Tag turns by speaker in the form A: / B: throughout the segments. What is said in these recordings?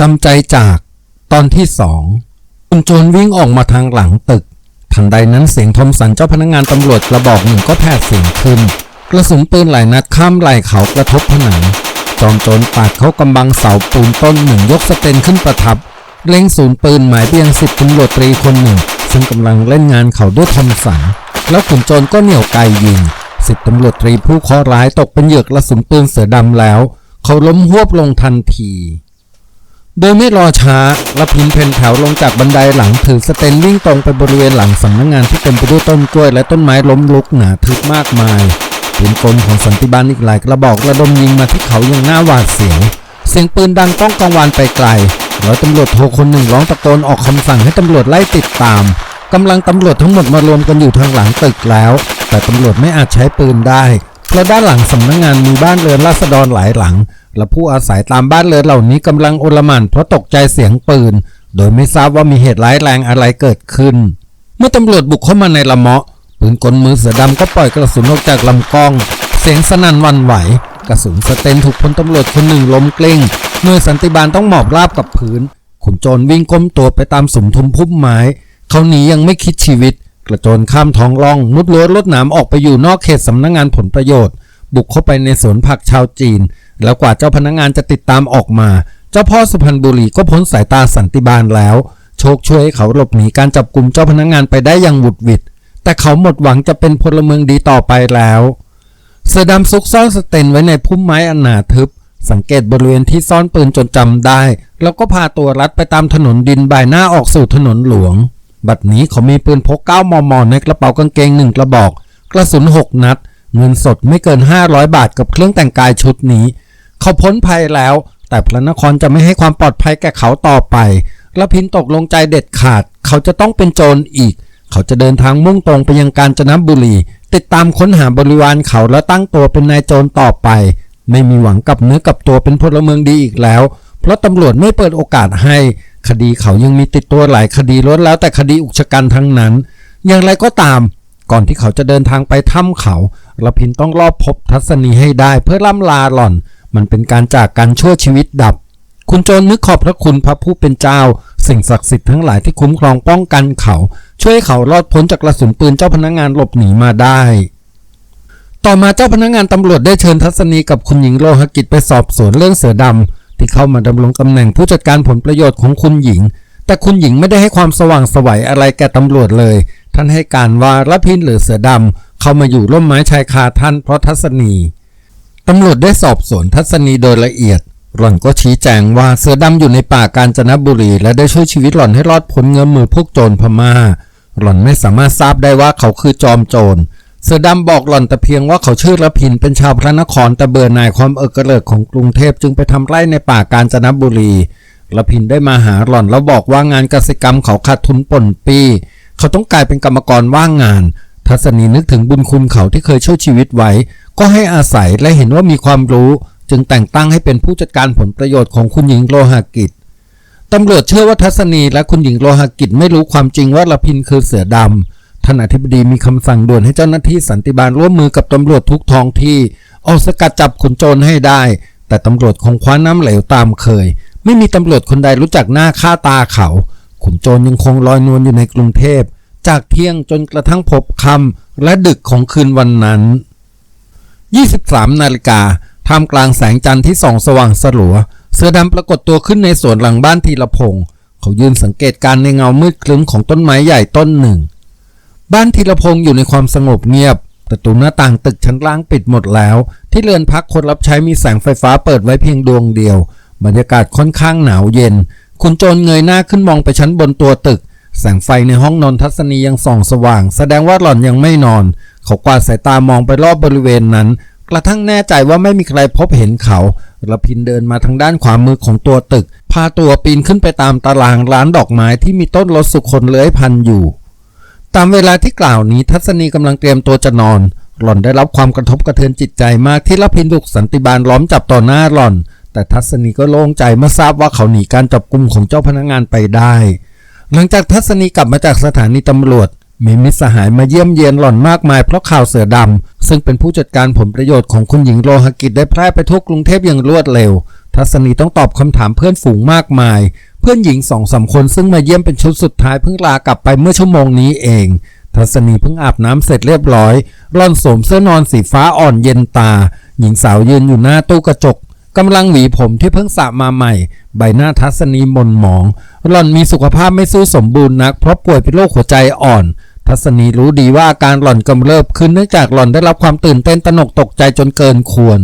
A: จำใจจากตอนที่สองคุณโจรวิ่งออกมาทางหลังตึก ทันใดนั้นเสียงทอมสันเจ้าพนักงานตำรวจกระบอกหนึ่งก็แผดเสียงขึ้น กระสุนปืนหลายนัดข้ามไหล่เขากระทบผนัง จอมโจรปาดเขากำบังเสาปูนต้นหนึ่งยกสเตนขึ้นประทับ เล็งศูนย์ปืนหมายไปยังสิบตำรวจตรีคนหนึ่ง ซึ่งกำลังเล่นงานเขาด้วยทอมสัน แล้วขุนโจรก็เหนี่ยวไกยิงสิบตำรวจตรีผู้เคราะห์ร้ายตกเป็นเหยื่อกระสุนปืนเสือดำแล้ว เขาล้มหวบลงทันที โดยไม่รอช้าละพินเพนแถวลงจากบันไดหลังถือสเตนวิ่งตรงไปบริเวณหลังสำนักงานที่เต็มไปด้วยต้นกล้วยและต้นไม้ล้มลุกหนาทึบมากมายปืนกลของสันติบาลอีกหลายกระบอกระดมยิงมาที่เขาอย่างหน้าหวาดเสียว เสียงปืนดังก้องกังวานไปไกลร้อยตำรวจโทคนหนึ่งร้องตะโกนออกคำสั่งให้ตำรวจไล่ติดตามกำลังตำรวจทั้งหมดมารวมกันอยู่ทางหลังตึกแล้ว แต่ตำรวจไม่อาจใช้ปืนได้เพราะด้านหลังสำนักงานมีบ้านเรือนราษฎรหลายหลัง และผู้อาศัยตามบ้านเรือนเหล่านี้กำลังโอลหม่านเพราะตกใจเสียงปืน โดยไม่ทราบว่ามีเหตุร้ายแรงอะไรเกิดขึ้น เมื่อตำรวจบุกเข้ามาในละเมาะปืนกลมือเสือดำก็ปล่อยกระสุนออกจากลำกล้อง เสียงสนั่นวันไหว กระสุนสเตนถูกพลตำรวจคนหนึ่งล้มกลิ้งหน่วยสันติบาลต้องหมอบราบกับพื้นขุนโจรวิ่งก้มตัวไปตามสุมทุมพุ่มไม้เขาหนียังไม่คิดชีวิต กระโจนข้ามท้องร่องมุดรั้วลดหนามออกไปอยู่นอกเขตสำนักงานผลประโยชน์ บุกเข้าไปในสวนผักชาวจีน แล้วกว่าเจ้าพนักงานจะติดตามออกมา เจ้าพ่อสุพรรณบุรีก็พ้นสายตาสันติบาลแล้ว โชคช่วยให้เขาหลบหนีการจับกลุ่มเจ้าพนักงานไปได้อย่างหวุดหวิด แต่เขาหมดหวังจะเป็นพลเมืองดีต่อไปแล้ว เสือดำซุกซ่อนสเตนไว้ในพุ่มไม้อันหนาทึบ สังเกตบริเวณที่ซ่อนปืนจนจำได้ แล้วก็พาตัวรัดไปตามถนนดินบ่ายหน้าออกสู่ถนนหลวง บัดนี้เขามีปืนพก 9 มม ในกระเป๋ากางเกงหนึ่งกระบอก กระสุน 6 นัด เงินสดไม่เกิน 500 บาทกับเครื่องแต่งกายชุดนี้ เขาพ้นภัยแล้ว แต่พระนครจะไม่ให้ความปลอดภัยแก่เขาต่อไปละพินตกลงใจเด็ดขาด เขาจะต้องเป็นโจรอีก เขาจะเดินทางมุ่งตรงไปยังกาญจนบุรี ติดตามค้นหาบริวารเขาแล้วตั้งตัวเป็นนายโจรต่อไป ไม่มีหวังกับเนื้อกับตัวเป็นพลเมืองดีอีกแล้ว เพราะตำรวจไม่เปิดโอกาสให้ คดีเขายังมีติดตัวหลายคดีล้นแล้วแต่คดีอุกชะกันทั้งนั้น อย่างไรก็ตาม ก่อนที่เขาจะเดินทางไปถ้ำเขาละพินต้องรอบพบทัศนีให้ได้เพื่อล่ำลาหล่อน มันเป็นการจากกันชั่วชีวิตดับ คุณโจรนึกขอบพระคุณพระผู้เป็นเจ้า สิ่งศักดิ์สิทธิ์ทั้งหลายที่คุ้มครองป้องกันเขา ช่วยให้เขารอดพ้นจากกระสุนปืนเจ้าพนักงานหลบหนีมาได้ ต่อมาเจ้าพนักงานตำรวจได้เชิญทัศนีกับคุณหญิงโลหกิจไปสอบสวนเรื่องเสือดำที่เข้ามาดำรงตำแหน่งผู้จัดการผลประโยชน์ของคุณหญิง แต่คุณหญิงไม่ได้ให้ความสว่างสวัยอะไรแก่ตำรวจเลย ท่านให้การว่ารับพินหรือเสือดำเข้ามาอยู่ร่มไม้ชายคาท่านเพราะทัศนี ตำรวจได้สอบสวนทัศนีโดยละเอียด หล่อนก็ชี้แจงว่าเสือดำอยู่ในป่ากาญจนบุรี และได้ช่วยชีวิตหล่อนให้รอดพ้นเงื้อมือพวกโจรพม่า หล่อนไม่สามารถทราบได้ว่าเขาคือจอมโจร เสือดำบอกหล่อนแต่เพียงว่าเขาชื่อระพินเป็นชาวพระนครแต่เบื่อหน่ายความเอิกกระเลิกของกรุงเทพจึงไปทำไร่ในป่ากาญจนบุรีระพินได้มาหาหล่อนแล้วบอกว่างานกสิกรรมเขาขาดทุนป่นปี เขาต้องกลายเป็นกรรมกรว่างงาน ทัศนีนึกถึงบุญคุณเขาที่เคยช่วยชีวิตไว้ ก็ให้อาศัยและเห็นว่ามีความรู้ จึงแต่งตั้งให้เป็นผู้จัดการผลประโยชน์ของคุณหญิงโลหะกิจตำรวจเชื่อว่าทัศนีและคุณหญิงโลหะกิจไม่รู้ความจริงว่าละพินคือเสือดำท่านอธิบดีมีคำสั่งด่วนให้เจ้าหน้าที่สันติบาลร่วมมือกับตำรวจทุกท้องที่ออกสกัดจับขุนโจรให้ได้ แต่ตำรวจคงคว้าน้ำเหลวตามเคย ไม่มีตำรวจคนใดรู้จักหน้าค่าตาเขา ขุนโจรยังคงลอยนวลอยู่ในกรุงเทพ จากเที่ยงจนกระทั่งพบค่ำและดึกของคืนวันนั้น 23 นาฬิกาท่ามกลางแสงจันทร์ที่ส่องสว่างสลัว เสือดำปรากฏตัวขึ้นในสวนหลังบ้านทีละพงศ์เขายืนสังเกตการณ์ในเงามืดคลึ้มของต้นไม้ใหญ่ต้นหนึ่ง บ้านทีละพงศ์อยู่ในความสงบเงียบประตูหน้าต่างตึกชั้นล่างปิดหมดแล้ว ที่เรือนพักคนรับใช้มีแสงไฟฟ้าเปิดไว้เพียงดวงเดียว บรรยากาศค่อนข้างหนาวเย็น คุณโจรเงยหน้าขึ้นมองไปชั้นบนตัวตึก แสงไฟในห้องนอนทัศนียังส่องสว่าง แสดงว่าหล่อนยังไม่นอน เขากวาดสายตามองไปรอบบริเวณนั้น กระทั่งแน่ใจว่าไม่มีใครพบเห็นเขาระพินเดินมาทางด้านขวามือของตัวตึก พาตัวปีนขึ้นไปตามตารางร้านดอกไม้ที่มีต้นรถสุคนเลื้อยพันอยู่ ตามเวลาที่กล่าวนี้ทัศนีกำลังเตรียมตัวจะนอน หล่อนได้รับความกระทบกระเทือนจิตใจมากที่ระพินถูกสันติบาลล้อมจับต่อหน้าหล่อน แต่ทัศนีก็โล่งใจเมื่อทราบว่าเขาหนีการจับกุมของเจ้าพนักงานไปได้ หลังจากทัศนีกลับมาจากสถานีตำรวจ มีมิตรสหายมาเยี่ยมเยียนหล่อนมากมายเพราะข่าวเสือดำ ซึ่งเป็นผู้จัดการผลประโยชน์ของคุณหญิงโลหกิจได้แพร่ไปทั่วกรุงเทพอย่างรวดเร็ว ทัศนีต้องตอบคำถามเพื่อนฝูงมากมาย เพื่อนหญิงสองสามคนซึ่งมาเยี่ยมเป็นชุดสุดท้ายเพิ่งลากลับไปเมื่อชั่วโมงนี้เอง ทัศนีเพิ่งอาบน้ำเสร็จเรียบร้อยร่อนสวมเสื้อนอนสีฟ้าอ่อนเย็นตา หญิงสาวยืนอยู่หน้าตู้กระจก กำลังหวีผมที่เพิ่งสระมาใหม่ ใบหน้าทัศนีมนหมอง หล่อนมีสุขภาพไม่สู้สมบูรณ์นัก เพราะป่วยเป็นโรคหัวใจอ่อน ทัศนีรู้ดีว่าอาการหล่อนกำเริบขึ้นเนื่องจากหล่อนได้รับความตื่นเต้นตนกตกใจจนเกินควร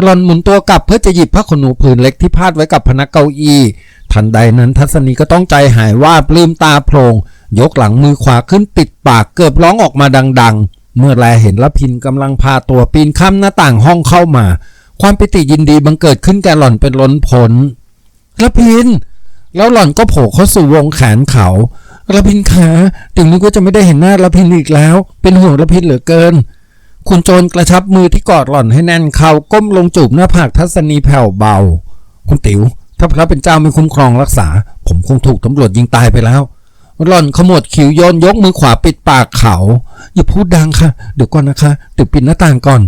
A: หล่อนหมุนตัวกลับเพื่อจะหยิบผ้าขนหนูผืนเล็กที่พาดไว้กับพนักเก้าอี้ ทันใดนั้นทัศนีก็ต้องใจหายว่าบลืมตาโพลงยกหลังมือขวาขึ้นปิดปากเกือบร้องออกมาดัง ๆ เมื่อแลเห็นละพินกำลังพาตัวปีนข้ามหน้าต่างห้องเข้ามา ความปิติยินดีบังเกิดขึ้นแก่หล่อนเป็นล้นพ้นละพิน แล้วหล่อนก็โผล่เข้าสู่วงแขนเขาละพินขาถึงนึกว่าจะไม่ได้เห็นหน้าละพินอีกแล้ว เป็นห่วงละพินเหลือเกิน คุณโจรกระชับมือที่กอดหล่อนให้แน่นเขาก้มลงจูบหน้าผากทัศนีแผ่วเบา คุณติ๋ว ถ้าพระเป็นเจ้าไม่คุ้มครองรักษา ผมคงถูกตำรวจยิงตายไปแล้วหล่อนขมวดคิ้วโยนยกมือขวาปิดปากเขา อย่าพูดดังค่ะ เดี๋ยวก่อนนะคะเดี๋ยวปิดหน้าต่างก่อน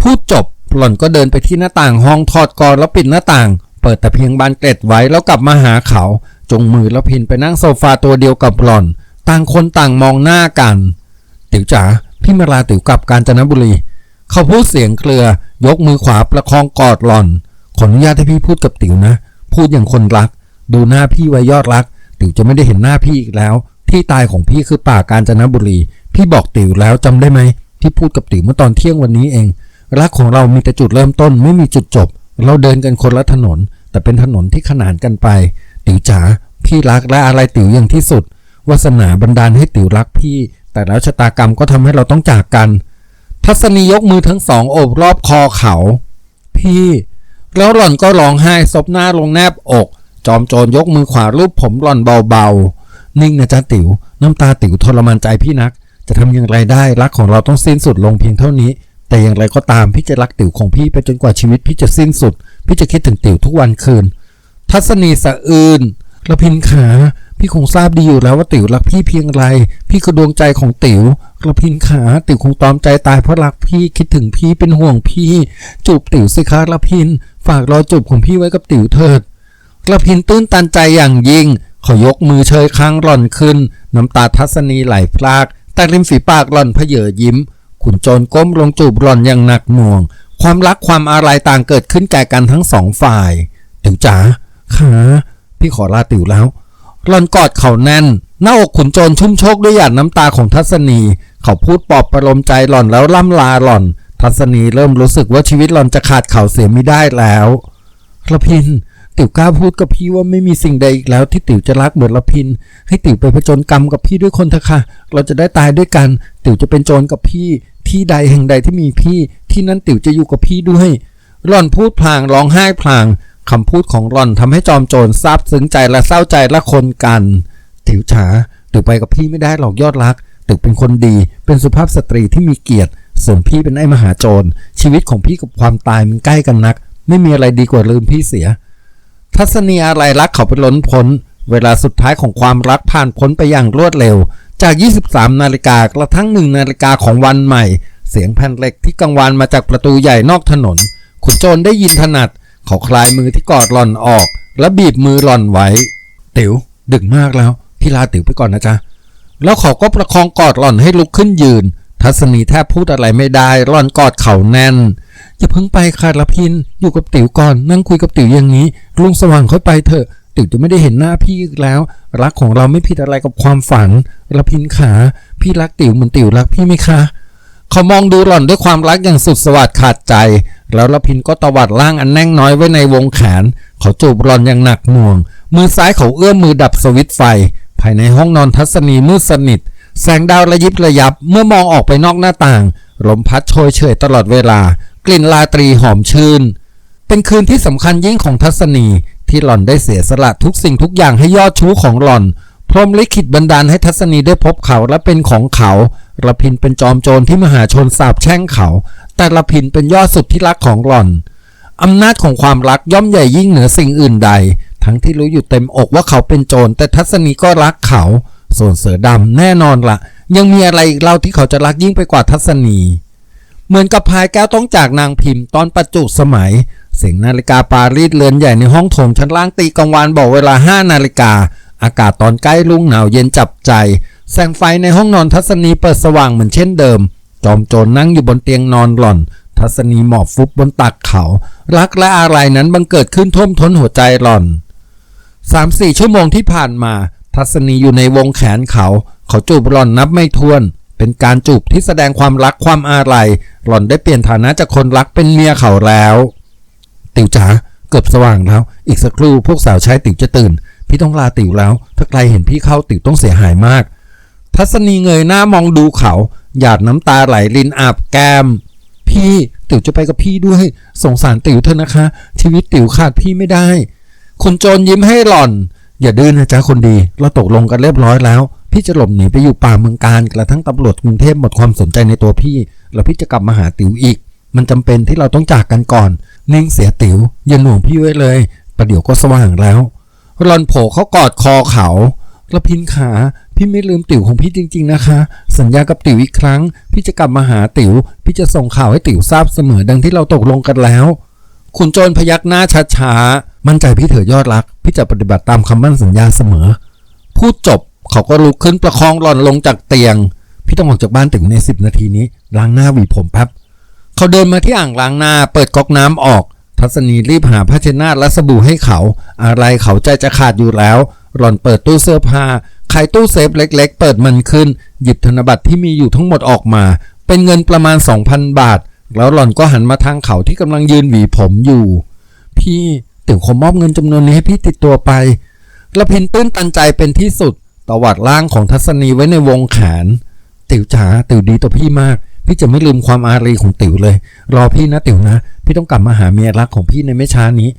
A: พูดจบ หล่อนก็เดินไปที่หน้าต่างห้องถอดกรแล้วปิดหน้าต่าง เปิดแต่เพียงบานเกล็ดไว้แล้วกลับมาหาเขา จงมือแล้วพินไปนั่งโซฟาตัวเดียวกับหล่อน ต่างคนต่างมองหน้ากันติ๋วจ๋าพี่มาลาติ๋วกลับกาญจนบุรี เขาพูดเสียงเคลือยกมือขวาประคองกอดหล่อน ขออนุญาตให้พี่พูดกับติ๋วนะ พูดอย่างคนรัก ดูหน้าพี่ไว้ยอดรัก ติ๋วจะไม่ได้เห็นหน้าพี่อีกแล้ว ที่ตายของพี่คือป่ากาญจนบุรี พี่บอกติ๋วแล้วจำได้ไหมที่พูดกับติ๋วเมื่อตอนเที่ยงวันนี้เอง รักของเรามีแต่จุดเริ่มต้นไม่มีจุดจบ เราเดินกันคนละถนน แต่เป็นถนนที่ขนานกันไป ติ๋วจ๋าพี่รักและอะไรติ๋วอย่างที่สุดวาสนาบันดาลให้ติ๋วรักพี่ แต่แล้วชะตากรรมก็ทำให้เราต้องจากกัน ทัศนียกมือทั้งสองโอบรอบคอเขา พี่ แล้วหล่อนก็ร้องไห้ซบหน้าลงแนบอก จอมโจรยกมือขวารูปผมหล่อนเบาๆ นิ่งนะจ๊ะติ๋ว น้ำตาติ๋วทรมานใจพี่นัก จะทำอย่างไรได้รักของเราต้องสิ้นสุดลงเพียงเท่านี้ แต่อย่างไรก็ตามพี่จะรักติ๋วของพี่ไปจนกว่าชีวิตพี่จะสิ้นสุด พี่จะคิดถึงติ๋วทุกวันคืน ทัศนีสะอื่นระพินขา พี่คงทราบดีอยู่แล้วว่าติ๋วรักพี่เพียงไร พี่คือดวงใจของติ๋วระพินขา ติ๋วคงตอมใจตายเพราะรักพี่คิดถึงพี่เป็นห่วงพี่ จูบติ๋วสิคะระพิน ฝากรอยจูบของพี่ไว้กับติ๋วเถิดระพินตื้นตันใจอย่างยิ่งเขายกมือเชยค้างหล่อนขึ้น น้ำตาทัศนีไหลพราก แต่ริมฝีปากหล่อนเพเยอยิ้ม ขุนโจรก้มลงจูบหล่อนอย่างหนักหน่วง ความรักความอาลัยต่างเกิดขึ้นแก่กันทั้งสองฝ่ายติ๋วจ๋าขาพี่ขอลาติ๋วแล้วหล่อนกอดเขาแน่น หน้าอกขุนโจรชุ่มโชกด้วยหยาดน้ำตาของทัศนี เขาพูดปลอบประโลมใจหล่อนแล้วล่ำลาหล่อน ทัศนีเริ่มรู้สึกว่าชีวิตหล่อนจะขาดเขาเสียไม่ได้แล้วละพิน ติ๋วกล้าพูดกับพี่ว่าไม่มีสิ่งใดอีกแล้วที่ติ๋วจะรักเหมือนละพิน ให้ติ๋วไปผจญกรรมกับพี่ด้วยคนเถอะค่ะ เราจะได้ตายด้วยกัน ติ๋วจะเป็นโจรกับพี่ ที่ใดแห่งใดที่มีพี่ ที่นั้นติ๋วจะอยู่กับพี่ด้วยหล่อนพูดพลางร้องไห้พลางคำพูดของหล่อนทำให้จอมโจรซาบซึ้งใจและเศร้าใจละคนกัน ติ๋วฉาติ๋วไปกับพี่ไม่ได้หรอกยอดรัก ติ๋วเป็นคนดี เป็นสุภาพสตรีที่มีเกียรติ ส่วนพี่เป็นไอ้มหาโจร ชีวิตของพี่กับความตายมันใกล้กันนัก ไม่มีอะไรดีกว่าลืมพี่เสีย ทัศนีอะไรรักเขาไปล้นพ้น เวลาสุดท้ายของความรักผ่านพ้นไปอย่างรวดเร็ว จาก 23 นาฬิกากระทั่งหนึ่งนาฬิกาของวันใหม่ เสียงแผ่นเหล็กที่กังวานมาจากประตูใหญ่นอกถนน ขุนโจรได้ยินถนัด เขาคลายมือที่กอดหล่อนออก และบีบมือหล่อนไว้ ติ๋ว ดึกมากแล้ว พี่ลาติ๋วไปก่อนนะจ๊ะ แล้วเขาก็ประคองกอดหล่อนให้ลุกขึ้นยืน ทัศนีแทบพูดอะไรไม่ได้ หล่อนกอดเขาแน่น อย่าเพิ่งไปค่ะละพิน อยู่กับติ๋วก่อน นั่งคุยกับติ๋วอย่างนี้ ลุงสว่างค่อยไปเถอะ ติ๋วจะไม่ได้เห็นหน้าพี่อีกแล้ว รักของเราไม่ผิดอะไรกับความฝันละพินขา พี่รักติ๋วเหมือนติ๋วรักพี่ไหมคะ เขามองดูหล่อนด้วยความรักอย่างสุดสวัสดิ์ขาดใจ แล้วละพินก็ตวัดร่างอันแน่งน้อยไว้ในวงแขน เขาจูบหล่อนอย่างหนักหน่วง มือซ้ายเขาเอื้อมมือดับสวิตไฟ ภายในห้องนอนทัศนีมืดสนิทแสงดาวระยิบระยับเมื่อมองออกไปนอกหน้าต่าง ลมพัดโชยเฉยตลอดเวลากลิ่นลาตรีหอมชื่น เป็นคืนที่สำคัญยิ่งของทัศนีที่หล่อนได้เสียสละทุกสิ่งทุกอย่างให้ยอดชู้ของหล่อน พรมลิขิตบันดาลให้ทัศนีได้พบเขาและเป็นของเขาระพินเป็นจอมโจรที่มหาชนสาบแช่งเขา แต่ระพินเป็นยอดสุดที่รักของหล่อนอำนาจของความรักย่อมใหญ่ยิ่งเหนือสิ่งอื่นใด ทั้งที่รู้อยู่เต็มอกว่าเขาเป็นโจรแต่ทัศนีก็รักเขา ส่วนเสือดำแน่นอนละ่ะยังมีอะไรอีกเล่าที่เขาจะรักยิ่งไปกว่าทัศนี เหมือนกับพายแก้วต้องจากนางพิมพ์ตอนปัจจุสมัย เสียงนาฬิกาปารีสเรือนใหญ่ในห้องโถงชั้นล่างตีกลางวานบอกเวลา5นาฬิกา อากาศตอนใกล้รุ่งหนาวเย็นจับใจ แสงไฟในห้องนอนทัศนีเปิดสว่างเหมือนเช่นเดิม จอมโจรนั่งอยู่บนเตียงนอนหล่อน ทัศนีหมอบฟุบบนตักเขา รักและอะไรนั้นบังเกิดขึ้นท่วมท้นหัวใจหล่อนสามสี่ชั่วโมงที่ผ่านมา ทัศนีอยู่ในวงแขนเขา เขาจูบหล่อนนับไม่ถ้วน เป็นการจูบที่แสดงความรักความอาลัย หล่อนได้เปลี่ยนฐานะจากคนรักเป็นเมียเขาแล้ว ติ๋วจ๋าเกือบสว่างแล้ว อีกสักครู่พวกสาวใช้ติ๋วจะตื่น พี่ต้องลาติ๋วแล้ว ถ้าใครเห็นพี่เข้าติ๋วต้องเสียหายมาก ทัศนีเงยหน้ามองดูเขา หยาดน้ำตาไหลรินอาบแก้ม พี่ติ๋วจะไปกับพี่ด้วย สงสารติ๋วเถอะนะคะ ชีวิตติ๋วขาดพี่ไม่ได้ คุณโจรยิ้มให้หล่อน อย่าดื้อนนะจ๊ะคนดี เราตกลงกันเรียบร้อยแล้ว พี่จะหลบหนีไปอยู่ป่าเมืองการกระทั่งตำรวจกรุงเทพหมดความสนใจในตัวพี่ แล้วพี่จะกลับมาหาติ๋วอีก มันจำเป็นที่เราต้องจากกันก่อน นิ่งเสียติ๋วอย่าหน่วงพี่ไว้เลย ประเดี๋ยวก็สว่างแล้วหลอนโผล่เขากอดคอเขาแล้วพินขา พี่ไม่ลืมติ๋วของพี่จริง ๆนะคะ สัญญากับติ๋วอีกครั้ง พี่จะกลับมาหาติ๋ว พี่จะส่งข่าวให้ติ๋วทราบเสมอดังที่เราตกลงกันแล้ว คุณโจรพยักหน้าช้าๆ มั่นใจพี่เถอยอดรัก พี่จะปฏิบัติตามคำมั่นสัญญาเสมอ พูดจบ เขาก็ลุกขึ้นประคองหล่อนลงจากเตียง พี่ต้องออกจากบ้านถึงในสิบนาทีนี้ ล้างหน้าหวีผมแป๊บเขาเดินมาที่อ่างล้างหน้า เปิดก๊อกน้ำออก ทัศนีรีบหาผ้าเช็ดหน้าและสบู่ให้เขา อะไรเขาใจจะขาดอยู่แล้ว หล่อนเปิดตู้เสื้อผ้าไขตู้เซฟเล็ก ๆ เปิดมันขึ้น หยิบธนบัตรที่มีอยู่ทั้งหมดออกมา เป็นเงินประมาณ 2,000 บาท แล้วหล่อนก็หันมาทางเขาที่กำลังยืนหวีผมอยู่ พี่ติ๋วขอมอบเงินจำนวนนี้ให้พี่ติดตัวไปละพินตื้นตันใจเป็นที่สุด ตวัดร่างของทัศนีไว้ในวงแขนติ๋วจ๋าติ๋วดีต่อพี่มาก พี่จะไม่ลืมความอารีของติ๋วเลย รอพี่นะติ๋วนะ พี่ต้องกลับมาหาเมียรักของพี่ในไม่ช้านี้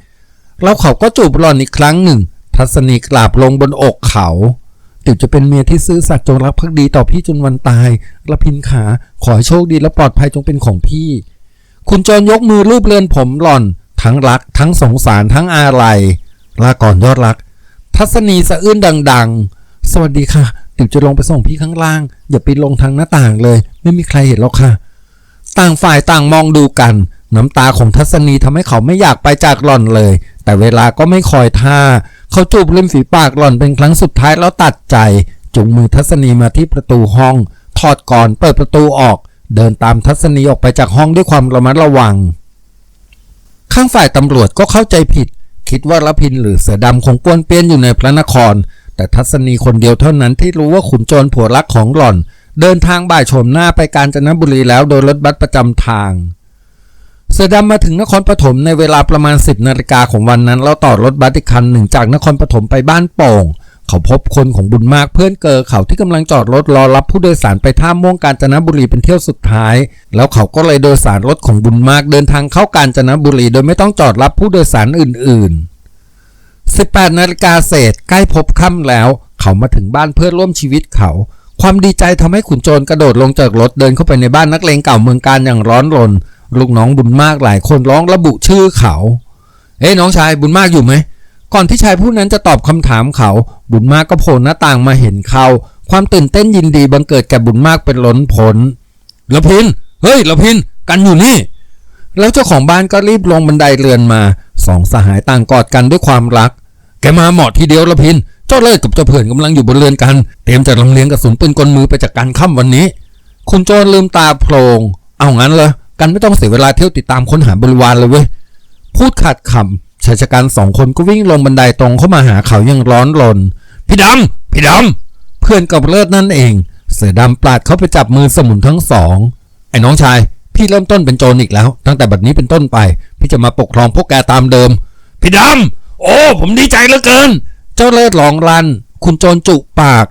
A: แล้วเขาก็จูบหล่อนอีกครั้งหนึ่ง ทัศนีกราบลงบนอกเขา ติ๋วจะเป็นเมียที่ซื่อสัตย์จงรักภักดีต่อพี่จนวันตายละพินขาขอให้โชคดีและปลอดภัยจงเป็นของพี่ คุณจรยกมือรูปเรือนผมหล่อน ทั้งรัก ทั้งสงสารทั้งอาลัยลาก่อนยอดรัก ทัศนีสะอื้นดัง ๆ สวัสดีค่ะติ๋วจะลงไปส่งพี่ข้างล่าง อย่าไปลงทางหน้าต่างเลย ไม่มีใครเห็นหรอกค่ะ ต่างฝ่ายต่างมองดูกัน น้ำตาของทัศนีทำให้เขาไม่อยากไปจากหล่อนเลย แต่เวลาก็ไม่คอยท่า เขาจูบริมฝีปากหล่อนเป็นครั้งสุดท้ายแล้วตัดใจ จุงมือทัศนีมาที่ประตูห้อง ถอดก่อนเปิดประตูออก เดินตามทัศนีออกไปจากห้องด้วยความระมัดระวัง ข้างฝ่ายตำรวจก็เข้าใจผิด คิดว่าละพินหรือเสือดำคงป้วนเปี้ยนอยู่ในพระนคร แต่ทัศนีคนเดียวเท่านั้นที่รู้ว่าขุนโจรผัวรักของหล่อน เดินทางบ่ายโฉมหน้าไปกาญจนบุรีแล้วโดยรถบัสประจำทาง เสือดำมาถึงนครปฐมในเวลาประมาณ 10นาฬิกาของวันนั้นแล้วต่อรถบัสอีกคันหนึ่งจากนครปฐมไปบ้านโป่งเขาพบคนของบุญมากเพื่อนเกอเขาที่กำลังจอดรถรอรับผู้โดยสารไปท่าม่วงกาญจนบุรีเป็นเที่ยวสุดท้าย แล้วเขาก็เลยโดยสารรถของบุญมากเดินทางเข้ากาญจนบุรี โดยไม่ต้องจอดรับผู้โดยสารอื่นๆ 18นาฬิกาเศษใกล้พบค่ำแล้ว เขามาถึงบ้านเพื่อนร่วมชีวิตเขา ความดีใจทำให้ขุนโจรกระโดดลงจากรถเดินเข้าไปในบ้านนักเลงเก่าเมืองการอย่างร้อนรน ลูกน้องบุญมากหลายคนร้องระบุชื่อเขา เอ้น้องชายบุญมากอยู่ไหมก่อนที่ชายผู้นั้นจะตอบคำถามเขา บุญมากก็โผล่หน้าต่างมาเห็นเขา ความตื่นเต้นยินดีบังเกิดแก่บุญมากเป็นล้นพ้นละพินเฮ้ยละพินกันอยู่นี่ แล้วเจ้าของบ้านก็รีบลงบันไดเรือนมาสองสหายต่างกอดกันด้วยความรัก แกมาเหมาะทีเดียวละพิน เจ้าเลิศกับเจ้าเพื่อนกำลังอยู่บนเรือนกัน เตรียมจะลำเลียงกระสุนปืนกลมือไปจากการค่ำวันนี้ คุณโจรลืมตาโพลงเอางั้นเหรอกันไม่ต้องเสียเวลาเที่ยวติดตามค้นหาบริวารเลยเว้ย พูดขัดคำชายชะกันสองคนก็วิ่งลงบันไดตรงเข้ามาหาเขาอย่างร้อนรนพี่ดำพี่ดำเพื่อนกับเลิศนั่นเอง เสือดำปลาดเขาไปจับมือสมุนทั้งสอง ไอ้น้องชาย พี่เริ่มต้นเป็นโจรอีกแล้ว ตั้งแต่บัดนี้เป็นต้นไป พี่จะมาปกครองพวกแกตามเดิม พี่ดำ โอ้ ผมดีใจเหลือเกิน เจ้าเลิศหลองรัน คุณโจรจุปาก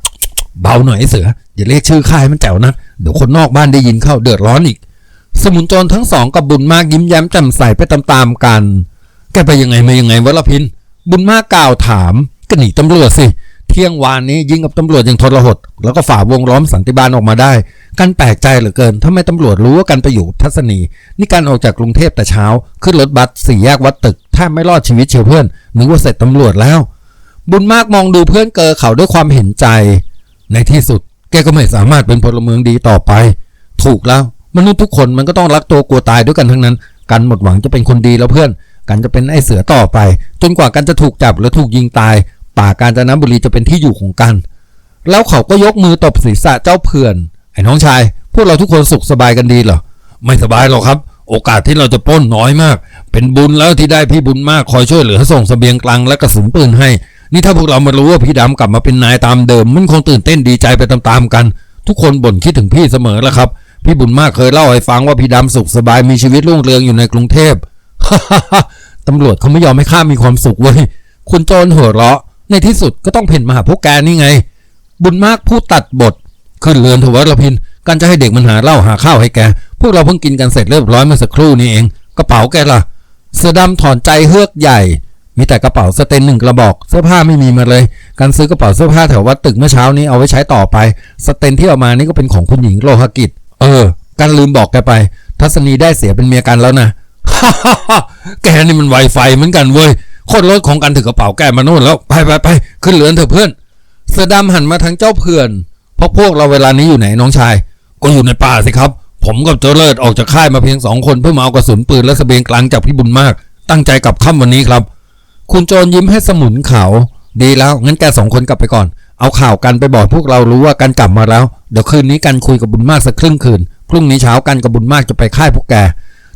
A: เบาหน่อยเสือ อย่าเรียกชื่อค่ายมันแจ๋วนะเดี๋ยวคนนอกบ้านได้ยินเข้าเดือดร้อนอีก สมุนโจรทั้งสองกับบุญมากยิ้มแย้มแจ่มใสไปตามๆกัน แกไปยังไงมายังไงวะละพิน บุญมากกล่าวถามก็หนีตำรวจสิ เที่ยงวานนี้ยิงกับตำรวจอย่างทรหด แล้วก็ฝ่าวงล้อมสันติบาลออกมาได้ กันแปลกใจเหลือเกินถ้าไม่ตำรวจรู้ว่ากันไปอยู่ทัศนี นี่การออกจากกรุงเทพแต่เช้า ขึ้นรถบัสสี่แยกวัดตึกแทบไม่รอดชีวิตเชียวเพื่อนนึกว่าเสร็จตำรวจแล้ว บุญมากมองดูเพื่อนเกอเขาด้วยความเห็นใจ ในที่สุด แกก็ไม่สามารถเป็นพลเมืองดีต่อไป ถูกแล้วมนุษย์ทุกคนมันก็ต้องรักตัวกลัวตายด้วยกันทั้งนั้น กันหมดหวังจะเป็นคนดีแล้วเพื่อน กันจะเป็นไอ้เสือต่อไป จนกว่ากันจะถูกจับหรือถูกยิงตาย ป่ากาญจนบุรีจะเป็นที่อยู่ของกัน แล้วเขาก็ยกมือตบศีรษะเจ้าเพื่อน ไอ้น้องชาย พวกเราทุกคนสุขสบายกันดีเหรอ ไม่สบายหรอกครับ โอกาสที่เราจะป้นน้อยมาก เป็นบุญแล้วที่ได้พี่บุญมากคอยช่วยเหลือส่งเสบียงกลางและกระสุนปืนให้ นี่ถ้าพวกเรามารู้ว่าพี่ดำกลับมาเป็นนายตามเดิม มันคงตื่นเต้นดีใจไปตามๆกัน ทุกคนบ่นคิดถึงพี่เสมอแล้วครับ พี่บุญมากเคยเล่าให้ฟังว่าพี่ดำสุขสบายมีชีวิตรุ่งเรืองอยู่ในกรุงเทพตำรวจเขาไม่ยอมให้ข้ามีความสุขเว้ยคุณโจรหัวเราะ ในที่สุดก็ต้องเพ่นมาหาพวกแกนี่ไง บุญมากพูดตัดบท ขึ้นเรือนเถอะวะระพินกันจะให้เด็กมันหาเหล้าหาข้าวให้แก พวกเราเพิ่งกินกันเสร็จเรียบร้อยเมื่อสักครู่นี้เอง กระเป๋าแกล่ะ เสื้อดำถอนใจเฮือกใหญ่ มีแต่กระเป๋าสเตนหนึ่งกระบอก เสื้อผ้าไม่มีมาเลย การซื้อกระเป๋าเสื้อผ้าแถววัดตึกเมื่อเช้านี้เอาไว้ใช้ต่อไป สเตนที่เอามานี่ก็เป็นของคุณหญิงโลหกิจ เออกันลืมบอกแกไป ทัศนีได้เสียเป็นเมียกันแล้วนะแกนี่มันไวไฟเหมือนกันเว้ย คตรถของกันถึงกระเป๋าแกมาโน่นแล้วไปไปไปขึ้นเรือนเถอะเพื่อนเสือดำหันมาทางเจ้าเพื่อนเพราะพวกเราเวลานี้อยู่ไหนน้องชาย ก็อยู่ในป่าสิครับ ผมกับเจ้าเลิศออกจากค่ายมาเพียงสองคนเพื่อมาเอากระสุนปืนและเสบียงกลางจากพี่บุญมาก ตั้งใจกลับค่ำวันนี้ครับ คุณโจรยิ้มให้สมุนเขา ดีแล้วงั้นแกสองคนกลับไปก่อน เอาข่าวกันไปบอกพวกเรารู้ว่ากันกลับมาแล้วเดี๋ยวคืนนี้กันคุยกับบุญมากสักครึ่งคืนพรุ่งนี้เช้ากันกับบุญมากจะไปค่ายพวกแก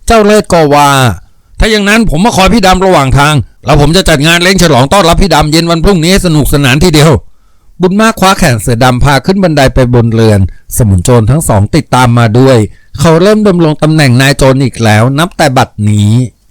A: เจ้าเลิศก็ว่า ถ้าอย่างนั้นผมมาคอยพี่ดำระหว่างทาง แล้วผมจะจัดงานเลี้ยงฉลองต้อนรับพี่ดำเย็นวันพรุ่งนี้สนุกสนานทีเดียว บุญมากคว้าแขนเสือดำพาขึ้นบันไดไปบนเรือน สมุนโจรทั้งสองติดตามมาด้วย เขาเริ่มดำรงตำแหน่งนายโจรอีกแล้ว นับแต่บัดนี้